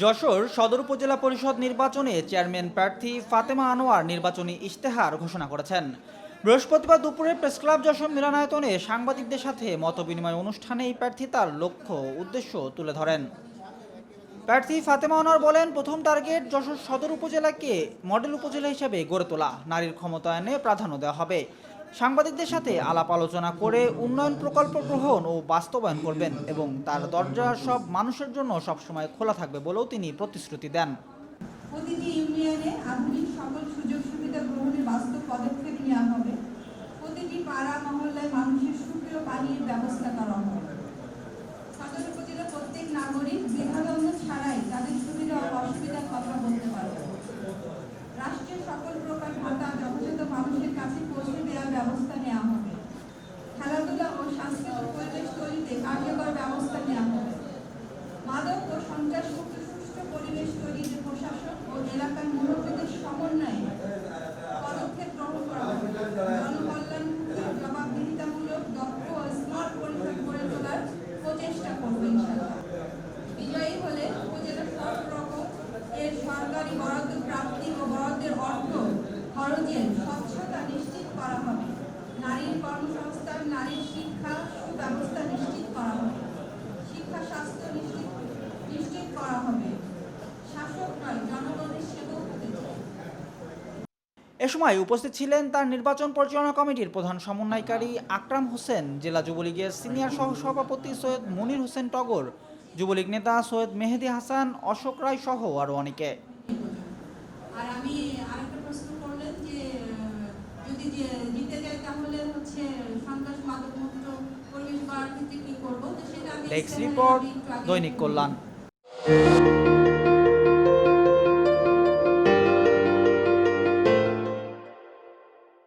যশোর সদর উপজেলা পরিষদ নির্বাচনে চেয়ারম্যান প্রার্থী ফাতেমা আনোয়ার নির্বাচনী ইশতেহার ঘোষণা করেছেন। বৃহস্পতিবার দুপুরে প্রেসক্লাব যশোর মিলনায়তনে সাংবাদিকদের সাথে মতবিনিময় অনুষ্ঠানে এই প্রার্থী তার লক্ষ্য উদ্দেশ্য তুলে ধরেন। প্রার্থী ফাতেমা আনোয়ার বলেন, প্রথম টার্গেট যশোর সদর উপজেলাকে মডেল উপজেলা হিসেবে গড়ে তোলা। নারীর ক্ষমতায়নে প্রাধান্য দেওয়া হবে। সাংবাদিকদের সাথে আলাপ আলোচনা করে উন্নয়ন প্রকল্প গ্রহণ ও বাস্তবায়ন করবেন এবং তার দরজা সব মানুষের জন্য সবসময় খোলা থাকবে বলেও তিনি প্রতিশ্রুতি দেন। প্রতিটি ইউনিয়নে আধুনিক সকল সুযোগ সুবিধা গ্রহণের বাস্তব পদক্ষেপ নেওয়া হবে। প্রতিটি পাড়া মহল্লায় মানুষের সুপ্রিয় পানির ব্যবস্থা করা হবে সদর উপজেলার প্রত্যেক নাগরিক দ্বিধাদ্বন্দ্ব ছাড়াই তাদের সুবিধা ও অসুবিধার কথা বলতে পারবে রাষ্ট্রের সকল প্রকার ভাতা যথাযথ মানুষের কাছে পৌঁছে দেওয়ার ব্যবস্থা নেওয়া হবে খেলাধুলা ও সাংস্কৃতিক পরিবেশ তৈরিতে কার্যকর ব্যবস্থা নেওয়া হবে মাদক ও সন্ত্রাসমুক্ত সুষ্ঠু পরিবেশ তৈরিতে প্রশাসন ও এলাকার মুরব্বীদের সমন্বয়ে পদক্ষেপ গ্রহণ করা হবে জনকল্যাণমুখী জবাবদিহিতামূলক, দক্ষ স্মার্ট পরিষদ গড়ে তোলার প্রচেষ্টা করবে বিজয়ী হলে উপজেলার সব রকম এর সরকারি বরাদ্দ, প্রাপ্তি ও বরাদ্দের অর্থ, খরচের স্বচ্ছতা নিশ্চিত করা হবে। নারীর কর্মসংস্থান, নারীর শিক্ষা, সুব্যবস্থা নিশ্চিত করা হবে শিক্ষা স্বাস্থ্য নিশ্চিত নিশ্চিত করা হবে শাসক নয় জনগণের সেবক হতে চাই এ সময় উপস্থিত ছিলেন তার নির্বাচন পরিচালনা কমিটির প্রধান সমন্বয়কারী আকরাম হোসেন জেলা যুবলীগের সিনিয়র সহ সভাপতি সৈয়দ মনির হোসেন টগর যুবলীগ নেতা সৈয়দ মেহেদি হাসান অশোক রায় সহ আরও অনেকে। আর আমি আরেকটা প্রশ্ন করলেন যে যদি যে যাই তাহলে হচ্ছে সন্ত্রাস মাদক মুক্ত পরিবেশ গড়ার ক্ষেত্রে কি করব? তো সেটা আমি ডেস্ক রিপোর্ট দৈনিক কল্যাণ।